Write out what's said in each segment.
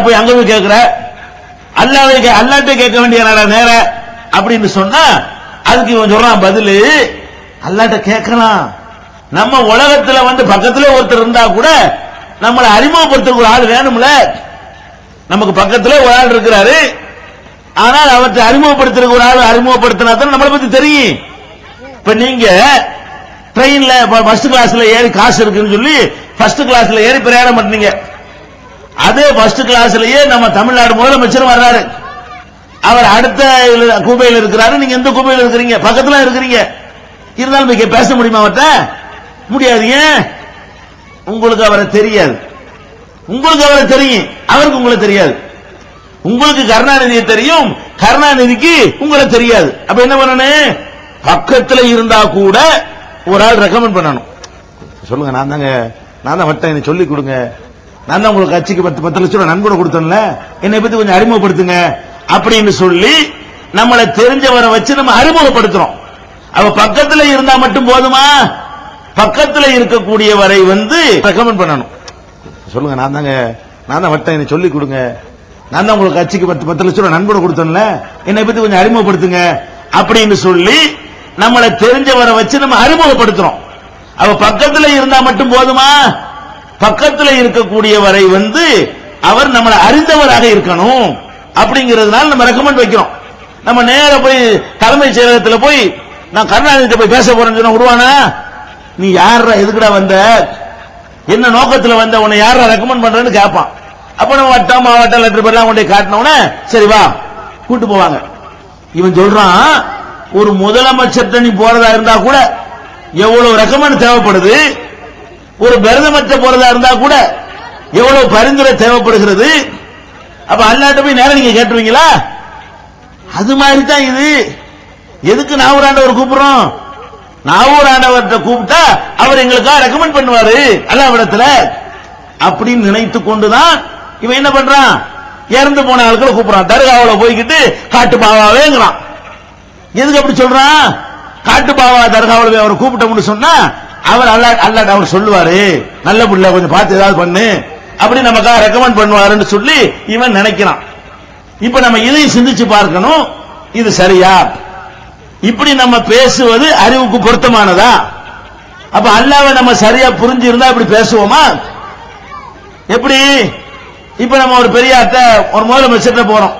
போய் அங்க போய் கேட்கிற அல்லாவை கே- அல்லாட்ட கேட்க வேண்டிய நேர? அப்படின்னு சொன்னா அதுக்கு இவன் சொல்றான் பதில் அல்லாட்ட கேட்கலாம். நம்ம உலகத்துல வந்து பக்கத்துல ஒருத்தர் இருந்தா கூட நம்மளை அறிமுகப்படுத்துற ஒரு ஆள் வேணும்ல? நமக்கு பக்கத்துல ஒரு ஆள் இருக்கிறாரு. ஆனால் அவற்றை அறிமுகப்படுத்துற ஒரு ஆள் அறிமுகப்படுத்தினா தான் நம்மளை பத்தி தெரியும். இப்ப நீங்க ட்ரெயின்ல ஃபர்ஸ்ட் கிளாஸ்ல ஏறி காசு இருக்குன்னு சொல்லி ஃபர்ஸ்ட் கிளாஸ்ல ஏறி பிரயாணம் பண்ணீங்க அதே ஃபர்ஸ்ட் கிளாஸ்லயே நம்ம தமிழ்நாடு முதலமைச்சர் வர்றாரு. அவர் அடுத்த கூபையில் இருக்கிறாரு. நீங்க எந்த கூபையில் இருக்கிறீங்க? பக்கத்துல இருக்கிறீங்க. இருந்தாலும் இங்க பேச முடியுமா அவர்கிட்ட முடியாது. ஏன்? உங்களுக்கு அவரை தெரியாது. உங்களுக்கு அவரை தெரியும். அவருக்கு உங்களை தெரியாது. உங்களுக்கு கருணாநிதியை தெரியும். கருணாநிதிக்கு உங்களை தெரியாது. அப்ப என்ன பண்ணணும்? பக்கத்துல இருந்தா கூட ஒரு ஆள் ரெக்கமெண்ட் பண்ணணும். சொல்லுங்க நான் தாங்க நான் தான் வட்டேன் எனக்கு சொல்லி கொடுங்க. நான் தான் உங்களுக்கு கட்சிக்கு பத்து பத்து லட்சம் ரூபாய் நன்கொடை கொடுத்தேன்ல. என்னை பத்தி கொஞ்சம் அறிமுகப்படுத்துங்க. அப்படின்னு சொல்லி நம்மளை தெரிஞ்சவரை வச்சு நம்ம அறிமுகப்படுத்துறோம். அவ பக்கத்துல இருந்தா மட்டும் போதுமா? பக்கத்துல இருக்கக்கூடியவரை வந்து ரெக்கமெண்ட் பண்ணணும். சொல்லுங்க நான் தாங்க நான் தான் வட்டேன் எனக்கு சொல்லி கொடுங்க. நான் தான் உங்களுக்கு கட்சிக்கு பத்து பத்து லட்சம் ரூபாய் நன்கொடை கொடுத்தேன்ல. என்னை பத்தி கொஞ்சம் அறிமுகப்படுத்துங்க. அப்படின்னு சொல்லி நம்மளை தெரிஞ்சவரை வச்சு நம்ம அறிமுகப்படுத்துறோம். அவ பக்கத்துல இருந்தா மட்டும் போதுமா? பக்கத்தில் இருக்கக்கூடியவரை வந்து அவர் நம்மளை அறிந்தவராக இருக்கணும். அப்படிங்கிறதுனால நம்ம ரெக்கமெண்ட் வைக்கிறோம். நம்ம நேர போய் தலைமைச் செயலகத்தில் போய் நான் கருணாநிதி போய் பேச போறேன்னு சொன்னா விடுவானா நீ யாரா எதுக்குடா வந்த? என்ன நோக்கத்தில் வந்த? உன்னை யாரா ரெக்கமெண்ட் பண்றேன்னு கேட்பான் அப்ப நம்ம வட்டம் மாவட்டம் லெட்டர் பேர்லாம் கொண்டு போய் காட்டினோடனே சரி வா கூட்டு போவாங்க. இவன் சொல்றான் ஒரு முதலமைச்சர்கிட்ட நீ போறதா இருந்தா கூட எவ்வளவு ரெக்கமெண்ட் தேவைப்படுது? ஒரு பிரதமற்ற போறதா இருந்தா கூட எவ்வளவு பரிந்துரை தேவைப்படுகிறது? அப்ப அல்லாட்ட போய் நேரம் நீங்க கேட்டுருவீங்களா? அது மாதிரி தான் இது. எதுக்கு நாவூர் ஆண்டவர் கூப்பிடுறோம்? நாவூர் ஆண்டவர்கிட்ட கூப்பிட்டா அவர் எங்களுக்காக ரெக்கமெண்ட் பண்ணுவாரு அல்லாவிடத்துல. அப்படின்னு நினைத்து கொண்டுதான் இவன் என்ன பண்றான்? இறந்து போன ஆட்களை கூப்பிடுறான். தருகாவில் போய்கிட்டு காட்டு பாவாவேங்கிறான். எதுக்கு அப்படி சொல்றான்? காட்டு பாவா தர்காவில் போய் அவரை கூப்பிட்டோம்னு சொன்னா அவர் அல்லா அல்லா அவர் சொல்லுவாரு. நல்ல புள்ள கொஞ்சம் பார்த்து ஏதாவது பண்ணு. அப்படி நமக்காக ரெக்கமெண்ட் பண்ணுவாருன்னு சொல்லி இவன் நினைக்கிறான். இப்ப நம்ம இதையும் சிந்திச்சு பார்க்கணும். இது சரியா? இப்படி நம்ம பேசுவது அறிவுக்கு பொருத்தமானதா? அப்ப அல்லாவை நம்ம சரியா புரிஞ்சு இருந்தா இப்படி பேசுவோமா? எப்படி? இப்ப நம்ம ஒரு பெரிய அத்தை ஒரு முதலமைச்சர்கிட்ட போறோம்.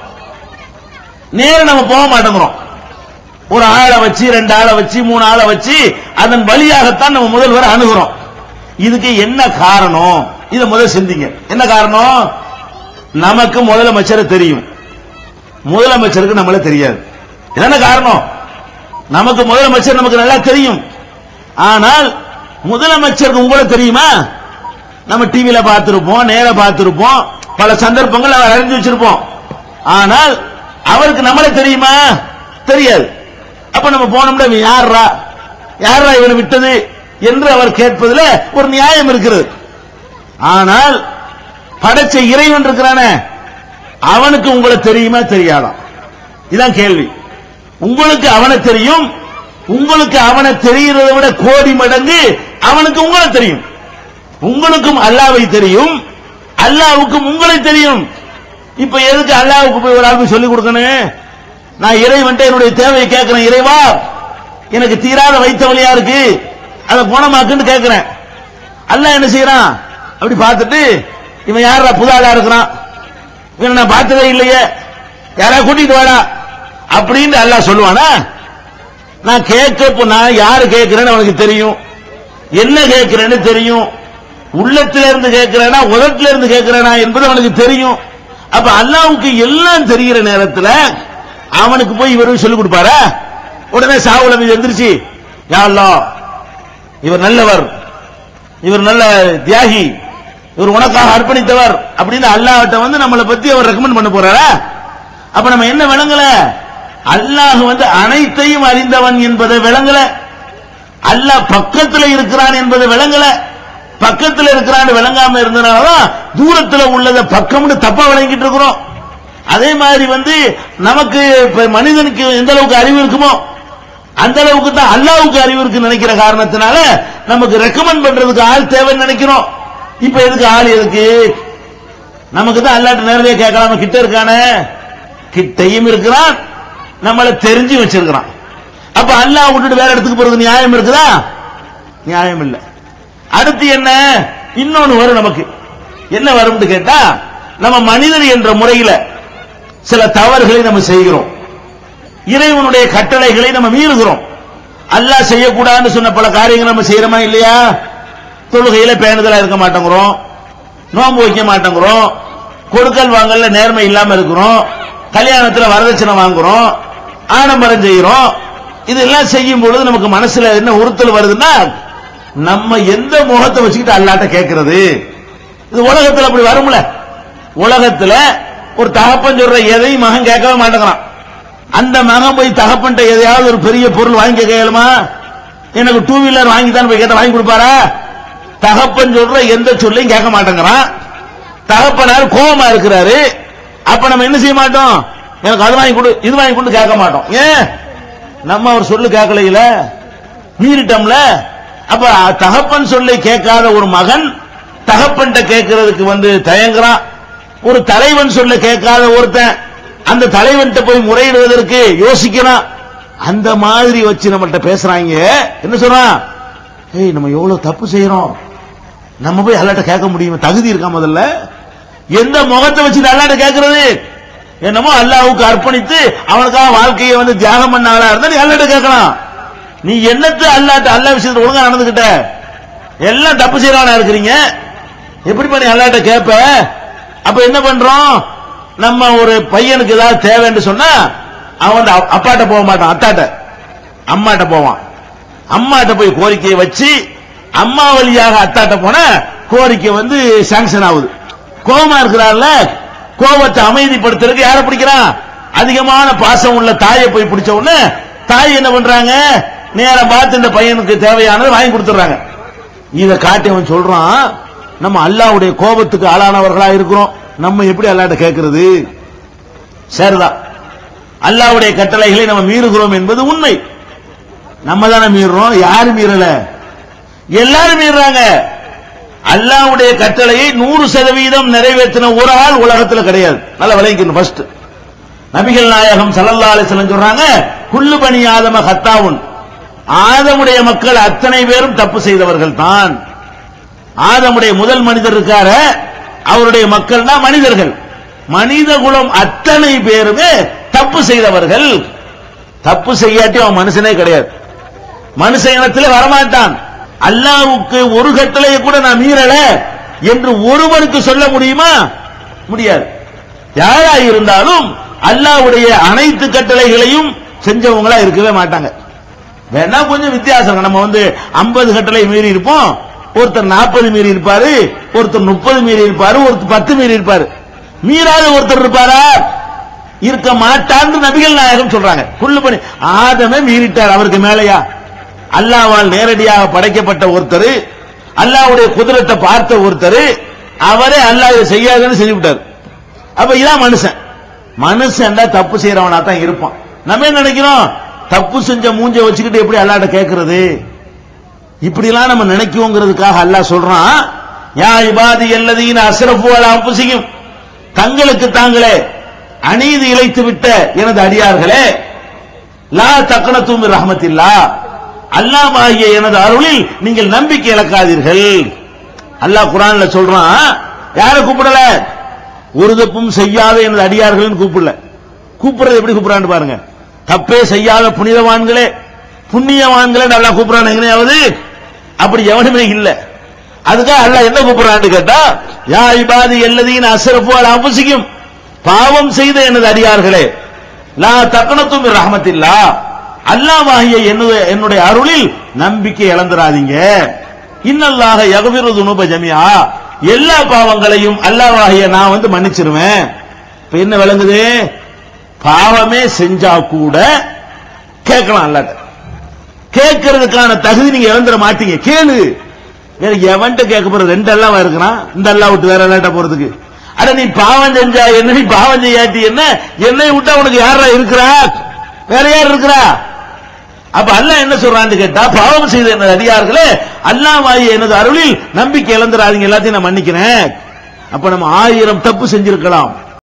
நேரம் நம்ம போக மாட்டேங்கிறோம். ஒரு ஆளை வச்சு ரெண்டு ஆளை வச்சு மூணு ஆளை வச்சு அதன் வழியாகத்தான் நம்ம முதல்வர் அணுகிறோம். இதுக்கு என்ன காரணம்? இதை முதல் சிந்திங்க. என்ன காரணம்? நமக்கு முதலமைச்சரை தெரியும். முதலமைச்சருக்கு நம்மள தெரியாது. என்ன காரணம்? நமக்கு முதலமைச்சர் நமக்கு நல்லா தெரியும். ஆனால் முதலமைச்சருக்கு உங்களை தெரியுமா? நம்ம டிவியில பார்த்திருப்போம் நேர பார்த்திருப்போம் பல சந்தர்ப்பங்கள் அவர் அறிஞ்சு வச்சிருப்போம். ஆனால் அவருக்கு நம்மளே தெரியுமா? தெரியாது. அப்ப நம்ம போனோம்னா இவன் யாரா யாரா இவனை விட்டது? என்று அவர் கேட்பதுல ஒரு நியாயம் இருக்கிறது. ஆனால் படைச்ச இறைவன் இருக்கிறானே அவனுக்கு உங்களை தெரியுமா தெரியாதான் இதான் கேள்வி. உங்களுக்கு அவனை தெரியும் உங்களுக்கு அவனை தெரிகிறதை விட கோடி மடங்கு அவனுக்கு உங்களை தெரியும். உங்களுக்கும் அல்லாவை தெரியும் அல்லாவுக்கும் உங்களை தெரியும். இப்ப எதுக்கு அல்லாவுக்கு போய் ஒரு ஆளுக்கு சொல்லிக் கொடுக்கணும்? நான் இறைவன் என்னுடைய தேவையை கேட்கிறேன் இறைவா எனக்கு தீராத வைத்த வழியா இருக்கு. அதை குணமாக்குன்னு கேட்கிறேன். அல்ல என்ன செய்யறான்? அப்படி பார்த்துட்டு இவன் யாரா புது ஆளா இருக்கிறான்? இவன் நான் பார்த்ததே இல்லையே. யாரா கூட்டிட்டு வாடா? அப்படின்னு அல்லாஹ் சொல்லுவானா? நான் கேட்க நான் யாரு கேட்கிறேன்னு அவனுக்கு தெரியும். என்ன கேட்கிறேன்னு தெரியும். உள்ளத்திலிருந்து கேட்கிறேனா உதட்டில கேட்கிறேனா என்பது அவனுக்கு தெரியும். அப்ப அல்லாவுக்கு எல்லாம் தெரிகிற நேரத்தில் அவனுக்கு போய் இவரும் சொல்லிக் கொடுப்பாரா? உடனே சாவுல மீது எந்திரிச்சு யா அல்லாஹ் இவர் நல்லவர் இவர் நல்ல தியாகி இவர் உனக்காக அர்ப்பணித்தவர் அப்படின்னு அல்லாஹ்ட்ட வந்து நம்மளை பத்தி அவர் ரெக்கமெண்ட் பண்ண போறாரா? அப்ப நம்ம என்ன விளங்கல? அல்லாஹ் வந்து அனைத்தையும் அறிந்தவன் என்பதை விளங்கல. அல்லாஹ் பக்கத்தில் இருக்கிறான் என்பதை விளங்கல. பக்கத்தில் இருக்கிறான் விளங்காம இருந்தனாலதான் தூரத்தில் உள்ளத பக்கம்னு தப்பா விளங்கிட்டு இருக்கிறோம். அதே மாதிரி வந்து நமக்கு மனிதனுக்கு எந்த அளவுக்கு அறிவு இருக்குமோ அந்த அளவுக்கு தான் அல்லாவுக்கு அறிவு இருக்குன்னு நினைக்கிற காரணத்தினால நமக்கு ரெக்கமெண்ட் பண்றதுக்கு ஆள் தேவைன்னு நினைக்கிறோம். இப்ப எதுக்கு ஆள் எதுக்கு நமக்கு தான் அல்லாட்ட நேரடியாக கேட்கலாம்? கிட்ட இருக்கானே? கிட்டையும் இருக்கிறான். நம்மள தெரிஞ்சு வச்சிருக்கிறான். அப்ப அல்லாஹ் விட்டுட்டு வேற இடத்துக்கு போறது நியாயம் இருக்குதா? நியாயம் இல்ல. அடுத்து என்ன? இன்னொன்னு வரும் நமக்கு. என்ன வரும்னு கேட்டா நம்ம மனிதர் என்ற முறையில சில தவறுகளை நம்ம செய்கிறோம். இறைவனுடைய கட்டளைகளை நம்ம மீறுகிறோம். அல்லாஹ் செய்யக்கூடாதுன்னு சொன்ன பல காரியங்கள் நம்ம செய்யறோமா இல்லையா? தொழுகையில பேணுதலா இருக்க மாட்டேங்கிறோம். நோன்பு வைக்க மாட்டேங்கிறோம். கொடுக்கல் வாங்கல நேர்மை இல்லாம இருக்கிறோம். கல்யாணத்துல வரதட்சணை வாங்குறோம். ஆடம்பரம் செய்யறோம் இதெல்லாம் செய்யும் பொழுது நமக்கு மனசுல என்ன உறுத்தல் வருதுன்னா நம்ம எந்த முகத்தை வச்சுக்கிட்டு அல்லாட்ட கேட்கறது இது உலகத்துல அப்படி வரும்ல. உலகத்துல ஒரு தகப்பன் சொல்ற எதையும் மகன் கேட்கவே மாட்டேங்கிறான். அந்த மகன் போய் தகப்பன்ட்ட எதையாவது ஒரு பெரிய பொருள் வாங்கி கேட்கலுமா எனக்கு டூ வீலர் வாங்கி தான் போய் கேட்ட வாங்கி கொடுப்பாரா? தகப்பன் சொல்ற எந்த சொல்லையும் கேட்க மாட்டேங்கிறான். தகப்பனார் கோபமா இருக்கிறாரு. அப்ப நம்ம என்ன செய்ய மாட்டோம்? எனக்கு அது வாங்கி கொடு இது வாங்கி கொடு கேட்க மாட்டோம். ஏன்? நம்ம அவர் சொல்லு கேட்கலையில? மீறிட்டோம்ல? அப்ப தகப்பன் சொல்லை கேட்காத ஒரு மகன் தகப்பன்ட்ட கேட்கறதுக்கு வந்து தயங்குறான். ஒரு தலைவன் சொல்ல கேட்காத ஒருத்தன் அந்த தலைவன்கிட்ட போய் முறையிடுவதற்கு யோசிக்கிறான் அந்த மாதிரி வச்சு நம்மள்ட்ட பேசுறாங்க. என்ன சொல்றான் ஏய் நம்ம எவ்வளவு தப்பு செய்யறோம். நம்ம போய் அல்லாட்ட கேட்க முடியுமா? தகுதி இருக்கா முதல்ல? எந்த முகத்தை வச்சு அல்லாட்ட கேட்கறது? என்னமோ அல்லாவுக்கு அர்ப்பணித்து அவனுக்காக வாழ்க்கையை வந்து தியாகம் பண்ண ஆளா இருந்தா நீ அல்லாட்ட கேட்கலாம். நீ என்னத்து அல்லாட்ட அல்லா விஷயத்துல ஒழுங்கா நடந்துகிட்ட? எல்லாம் தப்பு செய்யறானா இருக்கிறீங்க. எப்படி பண்ணி அல்லாட்ட கேட்ப? அப்ப என்ன பண்றோம்? நம்ம ஒரு பையனுக்கு ஏதாவது தேவைன்னு சொன்னா அவன் அப்- அப்பாட்ட போக மாட்டான் அத்தாட்ட. அம்மாட்ட போவான். அம்மாட்ட போய் கோரிக்கையை வச்சு அம்மா வழியாக அத்தாட்ட போன கோரிக்கை வந்து சாங்ஷன் ஆகுது. கோபமா இருக்கிறான்ல கோபத்தை அமைதிப்படுத்துறதுக்கு யாரை பிடிக்கிறான்? அதிகமான பாசம் உள்ள தாயை போய் பிடிச்ச உடனே தாய் என்ன பண்றாங்க? நேரம் பார்த்து இந்த பையனுக்கு தேவையானதை வாங்கி கொடுத்துறாங்க இதை காட்டி அவன் சொல்றான் நம்ம அல்லாவுடைய கோபத்துக்கு ஆளானவர்களா இருக்கிறோம். நம்ம எப்படி அல்லாட்ட கேட்கிறது? சரிதான். அல்லாவுடைய கட்டளைகளை நம்ம மீறுகிறோம் என்பது உண்மை. நம்ம தானே மீறுறோம். யாரு மீறல? எல்லாரும் மீறாங்க அல்லாவுடைய கட்டளையை நூறு சதவீதம் நிறைவேற்றின ஒரு ஆள் உலகத்துல கிடையாது. நல்லா விளைவிக்கணும் ஃபர்ஸ்ட் நபிகள் நாயகம் ஸல்லல்லாஹு அலைஹி சொல்றாங்க குல்லு பணி ஆதம ஹத்தாவுன். ஆதமுடைய மக்கள் அத்தனை பேரும் தப்பு செய்தவர்கள் தான் ஆதமுடைய முதல் மனிதர் இருக்கார. அவருடைய மக்கள் தான் மனிதர்கள். மனித குலம் அத்தனை பேருமே தப்பு செய்தவர்கள். தப்பு செய்யாட்டி அவன் மனுஷனே கிடையாது. மனுஷ இனத்தில் வரமாட்டான். அல்லாவுக்கு ஒரு கட்டளையை கூட நான் மீறல என்று ஒருவனுக்கு சொல்ல முடியுமா? முடியாது. யாரா இருந்தாலும் அல்லாவுடைய அனைத்து கட்டளைகளையும் செஞ்சவங்களா இருக்கவே மாட்டாங்க. வேணா கொஞ்சம் வித்தியாசம். நம்ம வந்து 50 கட்டளை மீறி இருப்போம். ஒருத்தர் 40 மீறி இருப்பாரு ஒருத்தர் 30 மீறி இருப்பாரு ஒருத்தர் 10 மீறி இருப்பாரு. மீறாத ஒருத்தர் இருப்பாரா? இருக்க மாட்டான்னு நபிகள் நாயகம் சொல்றாங்க. குள்ளு பண்ணி ஆதமே மீறிட்டார் அவருக்கு மேலையா? அல்லாவால் நேரடியாக படைக்கப்பட்ட ஒருத்தர் அல்லாவுடைய குதிரத்தை பார்த்த ஒருத்தர் அவரே அல்லாஹ் இதை செய்யாதுன்னு செஞ்சு விட்டார் அப்ப இதான் மனுஷன். மனுஷன் தப்பு செய்யறவனா தான் இருப்பான். நம்ம என்ன நினைக்கிறோம்? தப்பு செஞ்ச மூஞ்ச வச்சுக்கிட்டு எப்படி அல்லாட்ட கேட்கறது இப்படிலாம் நம்ம நினைக்குவோங்கிறதுக்காக அல்லாஹ் சொல்றான் யா இபாதி அல்லதீன அஸ்ரஃபு அலா அன்ஃபுஸிஹிம் தங்களுக்கு தாங்களே அநீதி இழைத்து விட்ட எனது அடியார்களே லா தக்கணத்தும் ரஹமத்தில்லா அல்லாஹ் ஆகிய எனது அருளில் நீங்கள் நம்பிக்கை இழக்காதீர்கள். அல்லாஹ் குரான்ல சொல்றான் யாரை கூப்பிடல? ஒரு தப்பும் செய்யாத எனது அடியார்கள் கூப்பிடல. கூப்பிடுறது எப்படி கூப்பிடறான்னு பாருங்க. தப்பே செய்யாத புனிதவான்களே புண்ணியவான்களே நல்லா கூப்பிடறான் எங்கனையாவது? அப்படி எவனுமே இல்ல. அதுக்காக அல்லாஹ் என்ன கூப்பிடுறான்னு கேட்டா யா இபாதி எல்லதையும் அசரப்புவால் அவசியம் பாவம் செய்த எனது அடியார்களே லா தக்கனத்தும் ரஹமத்தில்லா. அல்லாஹ்வாகிய என்னுடைய என்னுடைய அருளில் நம்பிக்கை இழந்துராதீங்க இன்னல்லாக யகபிரு துனுப ஜமியா எல்லா பாவங்களையும் அல்லாவாகிய நான் வந்து மன்னிச்சிருவேன். இப்ப என்ன விளங்குது? பாவமே செஞ்சா கூட கேட்கலாம் அல்லாட்ட. கேட்கறதுக்கான தகுதி நீங்க இழந்துட மாட்டீங்க. கேளு. வேற எவன்ட்ட கேட்க போற ரெண்டு அல்லாவா இருக்கிறான். இந்த அல்லா விட்டு வேற அல்லாட்ட போறதுக்கு. அட நீ பாவம் செஞ்சா என்ன? நீ பாவம் செய்யாட்டி என்ன? என்னை விட்டா உனக்கு யாரா இருக்கிறா? வேற யார் இருக்கிறா? அப்ப அல்லாஹ் என்ன சொல்றான்னு கேட்டா பாவம் செய்த எனது அடியார்களே அல்லாஹ் எனது அருளில் நம்பிக்கை இழந்துடாதீங்க. எல்லாத்தையும் நான் மன்னிக்கிறேன். அப்ப நம்ம ஆயிரம் தப்பு செஞ்சிருக்கலாம்.